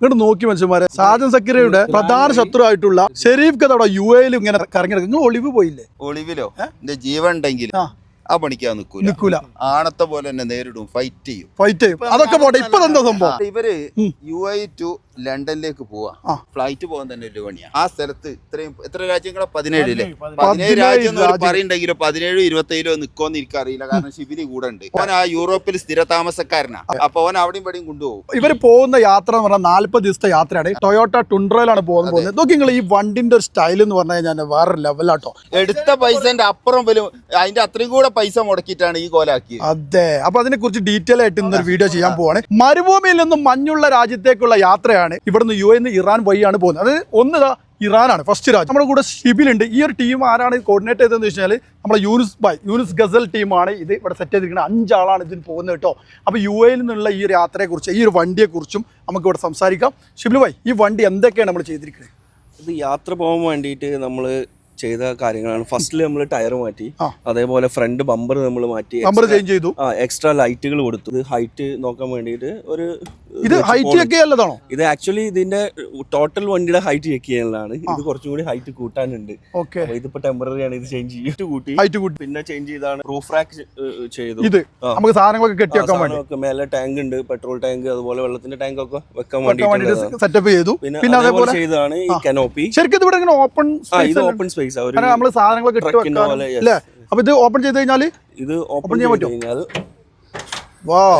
ഇങ്ങോട്ട് നോക്കി മനുഷ്യന്മാരെ. സാജൻ സക്കീറയുടെ പ്രധാന ശത്രു ആയിട്ടുള്ള ഷെരീഫ് കഥ അവിടെ യു എയിൽ ഇങ്ങനെ കറങ്ങി നിങ്ങൾ ഒളിവ് പോയില്ലേ? ഒളിവിലോ? എന്റെ ജീവൻ ഉണ്ടെങ്കിൽ ആ. പണിക്കാൻ നിക്കൂല നിക്കൂല ആണത്തെ പോലെ തന്നെ നേരിടും ഫൈറ്റ് ചെയ്യും. ഫൈറ്റ് ചെയ്യും. അതൊക്കെ പോട്ടെ. ഇപ്പൊ എന്താ സംഭവം? ഇവർ. യു ഐ ടു ലണ്ടനിലേക്ക് പോവാ. ഫ്ലൈറ്റ് പോകാൻ തന്നെ ഒരു പണിയാ. ആ സ്ഥലത്ത് ഇത്രയും എത്ര രാജ്യങ്ങളെ? പതിനേഴില്ലേ പതിനേഴ് പതിനേഴ്. രാജ്യം പറയുണ്ടെങ്കിലും പതിനേഴ് ഇരുപത്തേഴിലോ നിക്കോന്ന് എനിക്കറിയില്ല. കാരണം ശിബിരി കൂടെ ഉണ്ട്. ഓൻ ആ യൂറോപ്പിൽ സ്ഥിര താമസക്കാരനാ അപ്പൊ ഓൻ അവിടെയും പടിയും കൊണ്ടുപോകും. ഇവർ പോകുന്ന യാത്ര എന്ന് പറഞ്ഞാൽ നാല്പത് ദിവസത്തെ യാത്രയാണ്. ടൊയോട്ട ടുണ്ട്രയിലാണ് പോകുന്നത്. പോകുന്നത് നോക്കി നിങ്ങൾ ഈ വണ്ടിന്റെ ഒരു സ്റ്റൈൽ എന്ന് പറഞ്ഞു കഴിഞ്ഞാൽ വേറെ ലെവലാട്ടോ എടുത്ത പൈസന്റെ അപ്പുറം വരും. അതിന്റെ അത്രയും കൂടെ പൈസ മുടക്കിയിട്ടാണ് ഈ കോലാക്കിയത്. അതെ. അപ്പൊ അതിനെ കുറിച്ച് ഡീറ്റെയിൽ ആയിട്ട് ഇന്നൊരു വീഡിയോ ചെയ്യാൻ പോവാണ്. മരുഭൂമിയിൽ നിന്നും മഞ്ഞുള്ള രാജ്യത്തേക്കുള്ള യാത്രയാണ് ഇവിടുന്ന് യു എന്ന് ഇറാൻ വഴിയാണ് പോകുന്നത്. അത് ഒന്ന് ഇറാനാണ് ഫസ്റ്റ് രാജ്യം. നമ്മുടെ കൂടെ ഷിബിലുണ്ട്. ഈ ഒരു ടീം ആരാണ് കോർഡിനേറ്റ് ചെയ്തതെന്ന് വെച്ചാൽ നമ്മുടെ യൂനിസ് ബൈ യൂനിസ് ഗസൽ ടീമാണ് ഇത് ഇവിടെ സെറ്റ് ചെയ്തിരിക്കുന്നത്. അഞ്ചാളാണ് ഇതിന് പോകുന്നത് കേട്ടോ. അപ്പോൾ യു എയിൽ നിന്നുള്ള ഈ ഒരു യാത്രയെക്കുറിച്ച് ഈ ഒരു വണ്ടിയെക്കുറിച്ചും നമുക്ക് ഇവിടെ സംസാരിക്കാം. ഷിബിലു ബൈ ഈ വണ്ടി എന്തൊക്കെയാണ് നമ്മൾ ചെയ്തിരിക്കുന്നത്? ഇത് യാത്ര പോകാൻ വേണ്ടിയിട്ട് നമ്മൾ ചെയ്ത കാര്യങ്ങളാണ്. ഫസ്റ്റിൽ നമ്മൾ ടയർ മാറ്റി അതേപോലെ ഫ്രണ്ട് ബമ്പർ നമ്മൾ മാറ്റി നമ്പർ ചേഞ്ച് ചെയ്തു. ആ എക്സ്ട്രാ ലൈറ്റുകൾ കൊടുത്തു. ഇത് ഹൈറ്റ് നോക്കാൻ വേണ്ടിയിട്ട് ഒരു ഇത് ഹൈറ്റ് ചെക്ക് ചെയ്യാനുള്ളതാണോ? ഇത് ആക്ച്വലി ഇതിന്റെ ടോട്ടൽ വണ്ടിയുടെ ഹൈറ്റ് ചെക്ക് ചെയ്യാനുള്ളതാണ്. ഇത് കുറച്ചും കൂടി ഹൈറ്റ് കൂട്ടാനുണ്ട്. ഓക്കെ ഇതിപ്പോ ടെമ്പററി ആണ്. ഇത് ചേഞ്ച് ചെയ്തിട്ട് കൂട്ടി. ഹൈറ്റ് കൂട്ടി. പിന്നെ ചേഞ്ച് ചെയ്താണ് റൂഫ് റാക്ക് ചെയ്തു. ഇത് നമുക്ക് സാധനങ്ങളൊക്കെ കെട്ടി വെക്കാൻ വേണ്ടി. മേലെ ടാങ്ക് ഉണ്ട് പെട്രോൾ ടാങ്ക് അതുപോലെ വെള്ളത്തിന്റെ ടാങ്ക് ഒക്കെ വെക്കാൻ വേണ്ടി സെറ്റപ്പ് ചെയ്തു. പിന്നെ അതേപോലെ ചെയ്തതാണ് ഈ കനോപ്പി ശരിക്കും ഇവിടെ ഇങ്ങനെ ഓപ്പൺ ഓപ്പൺ സ്പേസ് കാരണം നമ്മൾ സാധനങ്ങളൊക്കെ ഇട്ട് വെക്കാൻ അല്ലേ? അപ്പൊ ഇത് ഓപ്പൺ ചെയ്ത് കഴിഞ്ഞാൽ ഇത് ഓപ്പൺ ചെയ്യാൻ പറ്റും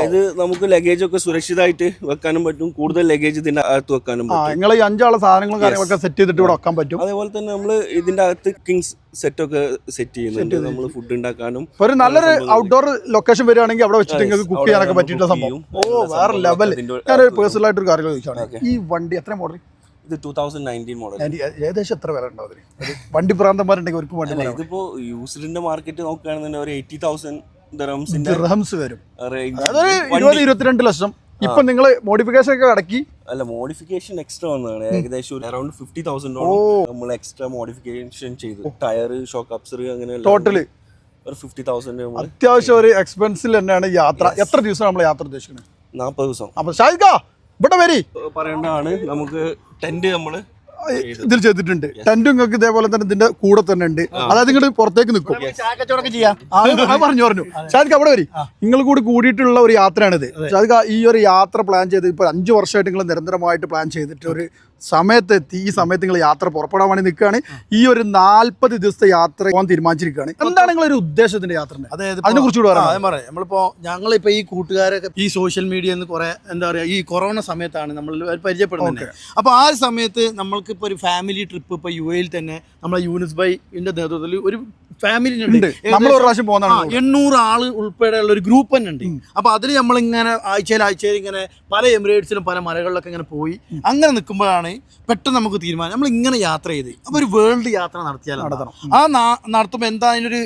ഇത് നമുക്ക് ലഗേജ് ഒക്കെ സുരക്ഷിതമായിട്ട് വെക്കാനും പറ്റും കൂടുതൽ ലഗേജ് ഇതിന്റെ അകത്ത് വെക്കാനും പറ്റും. നിങ്ങൾ ഈ അഞ്ചാളെ സാധനങ്ങളും കാര്യങ്ങളൊക്കെ സെറ്റ് ചെയ്തിട്ട് ഇവിടെ വെക്കാൻ പറ്റും. അതേപോലെ തന്നെ നമ്മൾ ഇതിന്റെ അകത്ത് കിങ്സ് സെറ്റ് ഒക്കെ സെറ്റ് ചെയ്യുന്നുണ്ട്. നമ്മൾ ഫുഡ് ഉണ്ടാക്കാനും ഒരു നല്ലൊരു ഔട്ട്ഡോർ ലൊക്കേഷൻ വരികയാണെങ്കിൽ അവിടെ വെച്ചിട്ട് നിങ്ങൾക്ക് കുക്ക് ചെയ്യാനൊക്കെ പറ്റിയിട്ടുള്ള സംഭവം. ഓ വേറെ ലെവൽ ഞാൻ ഞാനൊരു പേഴ്സണൽ ആയിട്ട് ഒരു കാര്യം ചോദിച്ചാണ്. ഈ വണ്ടി എത്ര മോഡൽ ഇത് ടൂ തൗസൻഡ് നയന്റീൻ മോഡൽ ഏകദേശം എത്ര വില ഉണ്ടാവും അതിന്? ഒരു വണ്ടി പ്രാന്തന്മാരുണ്ടെങ്കിൽ ഒരു വണ്ടി ഇതിപ്പോ യൂസ്ഡിന്റെ മാർക്കറ്റ് നോക്കുകയാണെന്നുണ്ടെങ്കിൽ ഒരു എയ്റ്റി തൗസൻഡ് ദറംസിന്റെ ദിർഹംസ് വരും. റേഞ്ച് അതൊരു ഇരുപത് ഇരുപത്തിരണ്ട് ലക്ഷം. ഇപ്പൊ നിങ്ങൾ മോഡിഫിക്കേഷൻ ഒക്കെ അടക്കി. അല്ല മോഡിഫിക്കേഷൻ എക്സ്ട്രാ വന്നതാണ്. ഏകദേശം അറൌണ്ട് ഫിഫ്റ്റി തൗസൻഡ് നമ്മൾ എക്സ്ട്രാ മോഡിഫിക്കേഷൻ ചെയ്തു. ടയർ ഷോക്ക് അപ്സർ അങ്ങനെ ടോട്ടൽ ഒരു ഫിഫ്റ്റി തൗസൻഡ് അത്യാവശ്യം ഒരു എക്സ്പെൻസിൽ തന്നെയാണ് യാത്ര. എത്ര ദിവസം നമ്മൾ യാത്ര ഉദ്ദേശിക്കുന്നത് നാൽപ്പത് ദിവസം. അപ്പൊ ഇവിടെ വരി. പറയേണ്ടതാണ് നമുക്ക് ടെന്റ് നമ്മൾ ഇതിൽ ചെയ്തിട്ടുണ്ട്. ടെന്റും നിങ്ങൾക്ക് ഇതേപോലെ തന്നെ ഇതിന്റെ കൂടെ തന്നെ ഉണ്ട്. അതായത് നിങ്ങൾ പുറത്തേക്ക് നിൽക്കും. പറഞ്ഞു പറഞ്ഞു. ഷാദിക്ക് അവിടെ വരി. നിങ്ങൾ കൂടി കൂടിയിട്ടുള്ള ഒരു യാത്രയാണിത്. ചാദിക്ക ഈ ഒരു യാത്ര പ്ലാൻ ചെയ്ത് ഇപ്പൊ അഞ്ചു വർഷമായിട്ട് നിങ്ങൾ നിരന്തരമായിട്ട് പ്ലാൻ ചെയ്തിട്ട് ഒരു സമയത്ത് എത്തി ഈ സമയത്ത് നിങ്ങൾ യാത്ര പുറപ്പെടാൻ വേണ്ടി നിൽക്കുകയാണ്. ഈ ഒരു നാല്പത് ദിവസത്തെ യാത്ര പോകാൻ തീരുമാനിച്ചിരിക്കുകയാണ്. എന്താണ് നിങ്ങളൊരു ഉദ്ദേശത്തിന്റെ യാത്രന്റെ അതായത് അതിനെ കുറിച്ചുകൂടെ പറയാം പറയാം പറയാം. നമ്മളിപ്പോ ഞങ്ങളിപ്പോ ഈ കൂട്ടുകാരൊക്കെ ഈ സോഷ്യൽ മീഡിയ എന്ന് കുറെ എന്താ പറയാ ഈ കൊറോണ സമയത്താണ് നമ്മൾ പരിചയപ്പെടുന്നത്. അപ്പൊ ആ സമയത്ത് നമ്മൾക്ക് ഇപ്പൊ ഒരു ഫാമിലി ട്രിപ്പ് ഇപ്പൊ യു എയിൽ തന്നെ നമ്മളെ യൂനിസ് ബൈന്റെ നേതൃത്വത്തിൽ ഒരു ഫാമിലി ഉണ്ട്. നമ്മൾ ഒരു പ്രാവശ്യം പോകുന്നതാണ് എണ്ണൂറ് ആൾ ഉൾപ്പെടെയുള്ള ഒരു ഗ്രൂപ്പ് തന്നെ ഉണ്ട്. അപ്പൊ അതിൽ നമ്മളിങ്ങനെ ആഴ്ചയിൽ ആഴ്ചയിൽ ഇങ്ങനെ പല എമിറേറ്റ്സിലും പല മലകളിലൊക്കെ ഇങ്ങനെ പോയി. അങ്ങനെ നിൽക്കുമ്പോഴാണ് പെട്ടെന്ന് നമുക്ക് തീരുമാനം. നമ്മൾ ഇങ്ങനെ യാത്ര ചെയ്ത് അപ്പൊ ഒരു വേൾഡ് യാത്ര നടത്തിയാൽ നടത്തണം. ആ നടത്തുമ്പോൾ എന്താ അതിനൊരു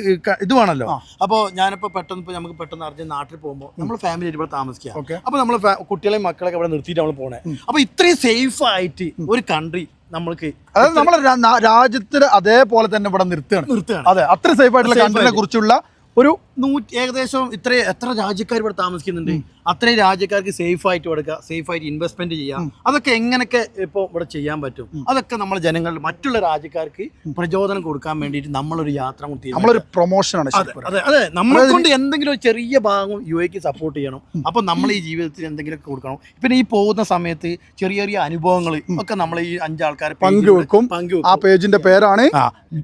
ഇതുവാണല്ലോ അപ്പോൾ ഞാനിപ്പോൾ പെട്ടെന്ന് ഇപ്പോൾ നമുക്ക് പെട്ടെന്ന് അർജന്റ് നാട്ടിൽ പോകുമ്പോൾ നമ്മൾ ഫാമിലി ഇവിടെ താമസിക്കുക ഓക്കെ. അപ്പോൾ നമ്മൾ കുട്ടികളെയും മക്കളൊക്കെ ഇവിടെ നിർത്തിയിട്ട് നമ്മൾ പോണേ. അപ്പോൾ ഇത്രയും സേഫ് ആയിട്ട് ഒരു കൺട്രി നമ്മൾക്ക് അതായത് നമ്മളെ രാജ്യത്തിന് അതേപോലെ തന്നെ ഇവിടെ നിർത്തുകയാണ്. നിർത്തുകയാണ്. അതെ അത്ര സേഫ് ആയിട്ടുള്ള കൺട്രിനെ കുറിച്ചുള്ള ഒരു നൂറ്റി ഏകദേശം ഇത്ര എത്ര രാജ്യക്കാർ ഇവിടെ താമസിക്കുന്നുണ്ട്? അത്രയും രാജ്യക്കാർക്ക് സേഫ് ആയിട്ട് കൊടുക്കുക സേഫ് ആയിട്ട് ഇൻവെസ്റ്റ്മെന്റ് ചെയ്യാം അതൊക്കെ എങ്ങനെയൊക്കെ ഇപ്പോൾ ഇവിടെ ചെയ്യാൻ പറ്റും? അതൊക്കെ നമ്മൾ ജനങ്ങൾ മറ്റുള്ള രാജ്യക്കാർക്ക് പ്രചോദനം കൊടുക്കാൻ വേണ്ടിയിട്ട് നമ്മളൊരു യാത്ര. നമ്മളൊരു പ്രൊമോഷനാണ് അതെ അതെ അതെ. നമ്മളെ കൊണ്ട് എന്തെങ്കിലും ഒരു ചെറിയ ഭാഗം യു എക്ക് സപ്പോർട്ട് ചെയ്യണം. അപ്പൊ നമ്മൾ ഈ ജീവിതത്തിൽ എന്തെങ്കിലും കൊടുക്കണം. പിന്നെ ഈ പോകുന്ന സമയത്ത് ചെറിയ ചെറിയ അനുഭവങ്ങൾ ഒക്കെ നമ്മൾ ഈ അഞ്ചാൾക്കാർ പങ്കുവെക്കും ആ പേജിന്റെ പേരാണ്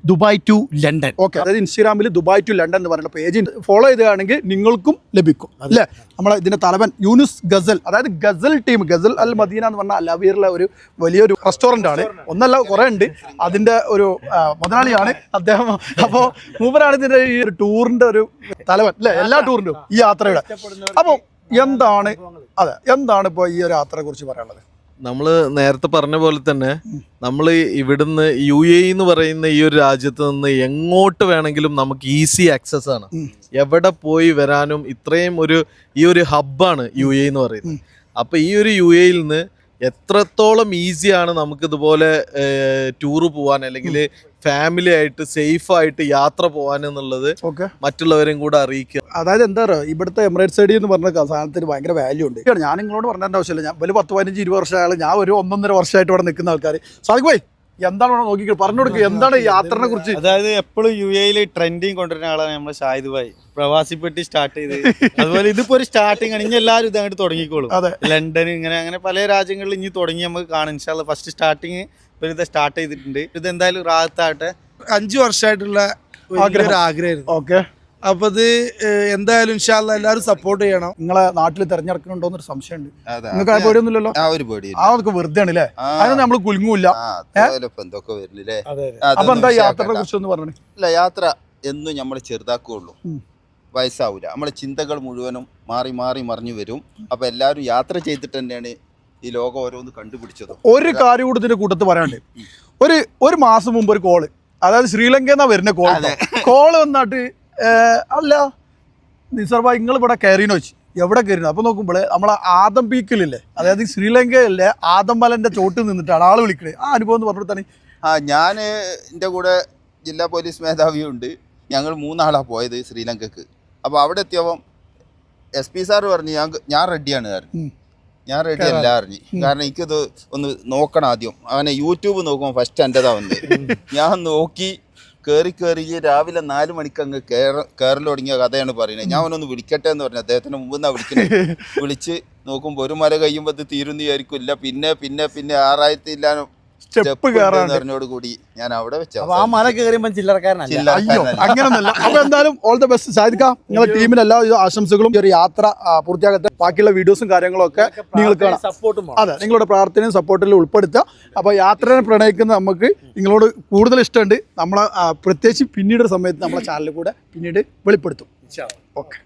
ദുബായ് ടു ലണ്ടൻ. ഓക്കെ അതായത് ഇൻസ്റ്റാഗ്രാമിൽ ദുബായ് ടു ലണ്ടൻ എന്ന് പറയുന്ന പേജ് ഫോളോ ചെയ്തുകയാണെങ്കിൽ നിങ്ങൾക്കും ലഭിക്കും. അല്ലേ? നമ്മളെ ഇതിന്റെ തലവൻ യൂനുസ് ഗസൽ അതായത് ഗസൽ ടീം ഗസൽ അൽ മദീന എന്ന് പറഞ്ഞാൽ അലവീറിലെ ഒരു വലിയൊരു റെസ്റ്റോറന്റ് ആണ്. ഒന്നല്ല കുറേ ഉണ്ട്. അതിന്റെ ഒരു മുതലാളിയാണ് അദ്ദേഹം. അപ്പോൾ മൂപ്പരാണ് ഇതിന്റെ ഈ ഒരു ടൂറിന്റെ ഒരു തലവൻ അല്ലേ? എല്ലാ ടൂറിന്റെയും ഈ യാത്രയുടെ. അപ്പോൾ എന്താണ് അതെ എന്താണ് ഇപ്പോൾ ഈ ഒരു യാത്രയെ കുറിച്ച് പറയാനുള്ളത്? നമ്മൾ നേരത്തെ പറഞ്ഞ പോലെ തന്നെ നമ്മൾ ഇവിടുന്ന് യു എ എന്ന് പറയുന്ന ഈ ഒരു രാജ്യത്ത് നിന്ന് എങ്ങോട്ട് വേണമെങ്കിലും നമുക്ക് ഈസി ആക്സസ് ആണ്. എവിടെ പോയി വരാനും ഇത്രയും ഒരു ഈ ഒരു ഹബ്ബാണ് യു എ എന്ന് പറയുന്നത്. അപ്പോൾ ഈ ഒരു യു എയിൽ നിന്ന് എത്രത്തോളം ഈസിയാണ് നമുക്കിതുപോലെ ടൂറ് പോകാൻ അല്ലെങ്കിൽ ഫാമിലി ആയിട്ട് സേഫ് ആയിട്ട് യാത്ര പോകാൻ എന്നുള്ളത് മറ്റുള്ളവരെയും കൂടെ അറിയിക്കുക. അതായത് എന്താ പറയുക ഇവിടുത്തെ എമിറേറ്റ് സ്റ്റഡി എന്ന് പറഞ്ഞ സാധനത്തിന് ഭയങ്കര വാല്യൂ ഉണ്ട്. ഞാൻ നിങ്ങളോട് പറഞ്ഞേണ്ട ആവശ്യമില്ല. ഞാൻ വലിയ പത്ത് പതിനഞ്ച് ഇരുപത് വർഷമായാലും ഞാൻ ഒരു ഒന്നൊന്നര വർഷമായിട്ട് ഇവിടെ നിൽക്കുന്ന ആൾക്കാർ ഭായി എന്താണ് നോക്കി പറഞ്ഞു കൊടുക്കുക എന്താണ് ഈ യാത്രനെ കുറിച്ച്? അതായത് എപ്പോഴും യു എയിൽ ട്രെൻഡിങ് കൊണ്ടുവരുന്ന ആളാണ് നമ്മുടെ ഷാഹിദ് ഭായി. പ്രവാസി പെട്ടി സ്റ്റാർട്ട് ചെയ്ത്. അതുപോലെ ഇതിപ്പോ ഒരു സ്റ്റാർട്ടിങ് ആണ്. ഇനി എല്ലാവരും ഇതങ്ങോട്ട് തുടങ്ങിക്കോളും. ലണ്ടൻ ഇങ്ങനെ അങ്ങനെ പല രാജ്യങ്ങളിൽ ഇനി തുടങ്ങി നമുക്ക് കാണും. ഇൻഷാല്ല ഫസ്റ്റ് സ്റ്റാർട്ടിങ് ഇപ്പൊ ഇത് സ്റ്റാർട്ട് ചെയ്തിട്ടുണ്ട്. ഇത് എന്തായാലും റാഹത്താകട്ടെ. അഞ്ചു വർഷമായിട്ടുള്ള ആഗ്രഹം. ആഗ്രഹമായിരുന്നു. ഓക്കെ അപ്പൊ ഇത് ഏഹ്, എന്തായാലും ഇൻഷാല്ല എല്ലാവരും സപ്പോർട്ട് ചെയ്യണം. നിങ്ങളെ നാട്ടിൽ തെരഞ്ഞെടുക്കണുണ്ടോ എന്നൊരു സംശയമുണ്ട്. അതെ, നിങ്ങൾക്ക് ആ അത് പേടിയൊന്നുമില്ലല്ലോ? ആ ഒരു പേടി ആ അതൊക്കെ വെറുതെ ആണ് അല്ലേ ആ, നമ്മൾ നമ്മൾ കുലുങ്ങൂല്ല എന്തൊക്കെ വരില്ലേ? അപ്പൊ എന്താ യാത്രയെ കുറിച്ച് ഒന്ന് പറഞ്ഞു. അല്ല യാത്ര എന്നും നമ്മൾ ചെറുതാക്കുള്ളൂ. വയസ്സാവില്ല വയസ്സാവൂല. നമ്മളെ ചിന്തകൾ മുഴുവനും മാറി മാറി മറിഞ്ഞു വരും. അപ്പൊ എല്ലാവരും യാത്ര ചെയ്തിട്ട് തന്നെയാണ് ഈ ലോകം ഓരോന്ന് കണ്ടുപിടിച്ചത്. ഒരു കാര്യം കൂടി ഇതിന്റെ കൂട്ടത്ത് പറയാണ്ട് ഒരു ഒരു മാസം മുമ്പ് ഒരു കോൾ അതായത് ശ്രീലങ്കന്നാ വരുന്ന കോൾ കോൾ വന്നിട്ട് അല്ല നിസാർ ഭായി നിങ്ങൾ ഇവിടെ കയറിയെന്ന് വെച്ച് എവിടെ കയറി അപ്പോൾ നോക്കുമ്പോൾ നമ്മളെ ആദം പീക്കിലില്ലേ? അതായത് ശ്രീലങ്കയിലെ ആദം മലന്റെ ചോട്ടിൽ നിന്നിട്ടാണ് ആൾ വിളിക്കണേ. ആ അനുഭവം എന്ന് പറഞ്ഞിട്ടാണ് ആ ഞാൻ എന്റെ കൂടെ ജില്ലാ പോലീസ് മേധാവിയുണ്ട് ഞങ്ങൾ മൂന്നാളാണ് പോയത് ശ്രീലങ്കക്ക്. അപ്പോൾ അവിടെ എത്തിയപ്പം എസ് പി സാറ് പറഞ്ഞു ഞാൻ ഞാൻ റെഡിയാണ് പറഞ്ഞു. ഞാൻ റെഡി അല്ല അറിഞ്ഞ് കാരണം എനിക്കത് ഒന്ന് നോക്കണം ആദ്യം. അങ്ങനെ യൂട്യൂബ് നോക്കുമ്പോൾ ഫസ്റ്റ് എന്റെതാ വന്നത്. ഞാൻ നോക്കി കയറി കയറി രാവിലെ നാല് മണിക്ക് അങ്ങ് കയറി തുടങ്ങിയ കഥയാണ് പറയുന്നത്. ഞാൻ അവനൊന്ന് വിളിക്കട്ടെ എന്ന് പറഞ്ഞു. അദ്ദേഹത്തിന് മുമ്പ് എന്നാ വിളിക്കുന്നത് വിളിച്ച് നോക്കുമ്പോൾ ഒരു മല കഴിയുമ്പോൾ തീരുന്നു തീരുന്ന വിചാരിക്കില്ല പിന്നെ പിന്നെ പിന്നെ ആറായിരത്തി ഇല്ലാനും സ്റ്റെപ്പ് കയറാണ്ട്. കൂടി ഞാൻ അവിടെ വെച്ച ആ മല കയറിയപ്പോൾ ചില്ലറക്കാരനല്ല. അയ്യോ അങ്ങനൊന്നല്ല. അപ്പൊ എന്തായാലും ഓൾ ദ ബെസ്റ്റ് സാധിക്ക നിങ്ങളുടെ ടീമിന് എല്ലാ ആശംസകളും. ഈ ഒരു യാത്ര പൂർത്തിയാകട്ടെ. ബാക്കിയുള്ള വീഡിയോസും കാര്യങ്ങളും ഒക്കെ നിങ്ങൾക്ക് സപ്പോർട്ടും അതെ നിങ്ങളുടെ പ്രാർത്ഥനയും സപ്പോർട്ടിലും ഉൾപ്പെടുത്തുക. അപ്പോൾ യാത്രയെ പ്രണയിക്കുന്ന നമുക്ക് നിങ്ങളോട് കൂടുതൽ ഇഷ്ടമുണ്ട്. നമ്മളെ പ്രത്യേകിച്ച് പിന്നീട് സമയത്ത് നമ്മളെ ചാനലിൽ കൂടെ പിന്നീട് വെളിപ്പെടുത്തും. ഓക്കെ